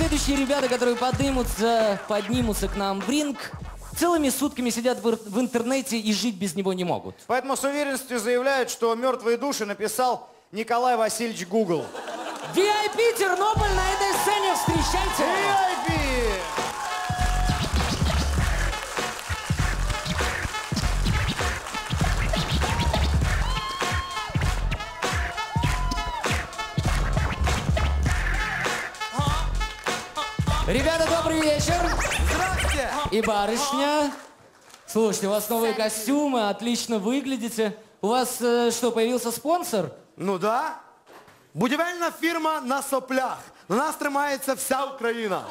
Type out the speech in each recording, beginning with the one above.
следующие ребята, которые поднимутся, поднимутся к нам в ринг, целыми сутками сидят в, в интернете и жить без него не могут. Поэтому с уверенностью заявляют, что «Мертвые души» написал Николай Васильевич Гугл. VIP Тернополь на этой сцене, встречайте! VIP! Ребята, добрый вечер! Здравствуйте! И барышня. Слушайте, у вас новые костюмы, отлично выглядите. У вас э, что, появился спонсор? Ну да. Будівельна фірма на соплях. На нас тримається вся Україна.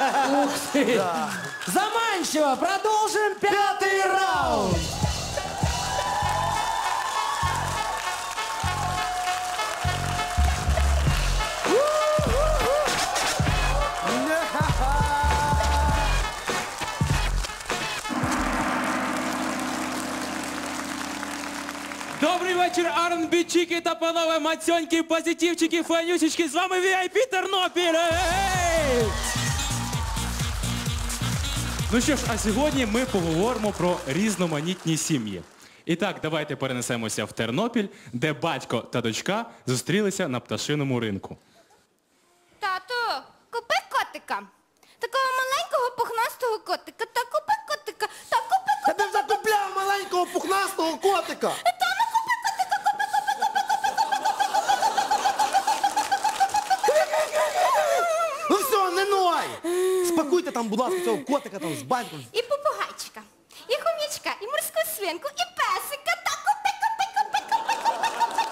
Ух ты! Заманчиво! Продолжим пятый раунд! Добрий вечір, R&B-чики та панове мацьоньки, позитивчики, фанюсечки. З вами VIP Тернопіль! Ей! Ну що ж, а сьогодні ми поговоримо про різноманітні сім'ї. І так, давайте перенесемося в Тернопіль, де батько та дочка зустрілися на пташиному ринку. Тату, купи котика. Такого маленького пухнастого котика. Та купи котика. Та купи Я тебе закупляв маленького пухнастого котика. Ну все, не ной! Спакуйте там, будь ласка, цього котика там з батьком. І попугайчика, і хомячка, і морську свинку, і песика. Та купи, купи, купи, купи,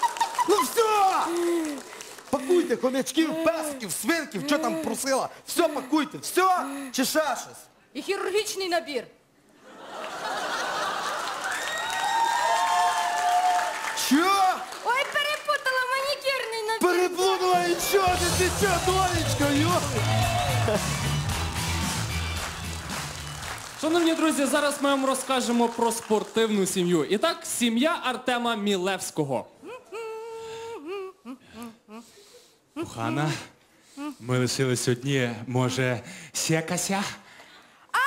купи. Ну все! Пакуйте хомячків, песиків, свинків, що там просила. Все пакуйте, все? Чи ще щось? І хірургічний набір. Що? Ой, перепутала манікюрний набір. Переплутала і що ти, ти що, донечко, йо? Шановні друзі, зараз ми вам розкажемо про спортивну сім'ю. І так, сім'я Артема Мілевського. Кохана, ми лишились одні, може, сякася? А!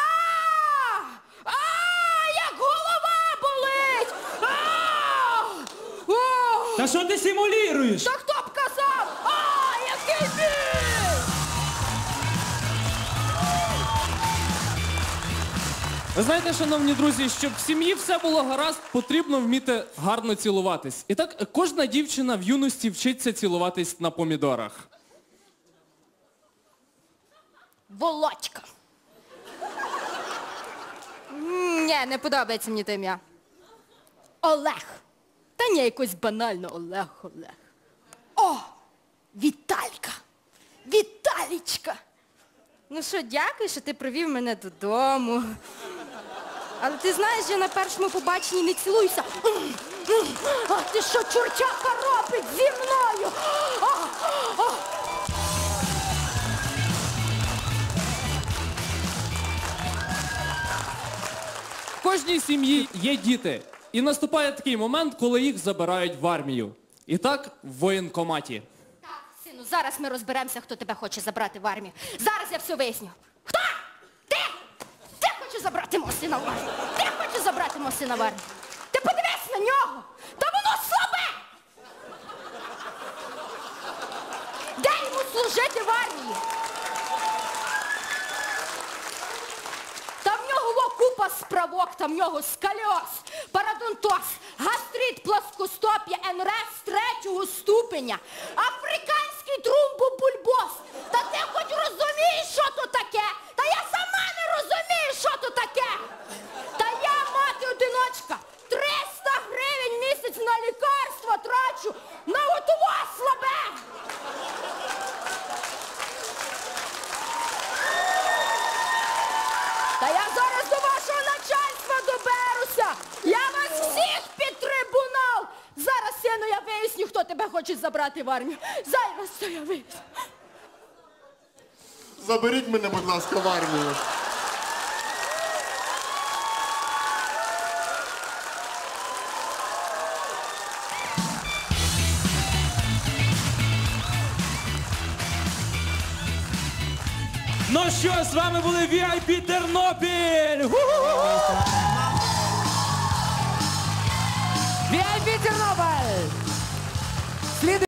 А! Як голова болить! А! О! Та що ти симулюєш? Та Ви знаєте, шановні друзі, щоб в сім'ї все було гаразд, потрібно вміти гарно цілуватись. І так, кожна дівчина в юності вчиться цілуватись на помідорах. Володька. М, Ні, не подобається мені те ім'я. Олег. Та ні, якось банально Олег, Олег. О! Віталька! Віталічка! Ну що, дякую, що ти привів мене додому. Але ти знаєш, я на першому побаченні не цілуюся. М, А ти що, чурчака робить зі мною? А, а. В кожній сім'ї є діти. І наступає такий момент, коли їх забирають в армію. І так, в воєнкоматі. Так, сину, зараз ми розберемося, хто тебе хоче забрати в армію. Зараз я все виясню. Хочеш забрати мого сина в армію? Ти хочеш забрати мого сина в армію? Ти подивись на нього! Та воно слабе! Де йому служити в армії? Та в нього во купа справок, там в нього скаліоз, парадонтоз, гастрит, плоскостопія, НРС третього ступеня, африканський тромбобульбоз. Та ти хоч розумієш, що то таке? Та я сама не розумію, що то таке. Та я мати-одиночка, 300 гривень в місяць на лікарство трачу, на готово слабе. Та я зараз до вашого начальства доберуся! Я вас всіх під трибунал! Зараз, сину, я виясню, хто тебе хоче забрати в армію. Зараз це я виясню. Заберіть мене, будь ласка, в армію. Ну що, з вами були VIP Тернопіль! VIP Тернополь! Слід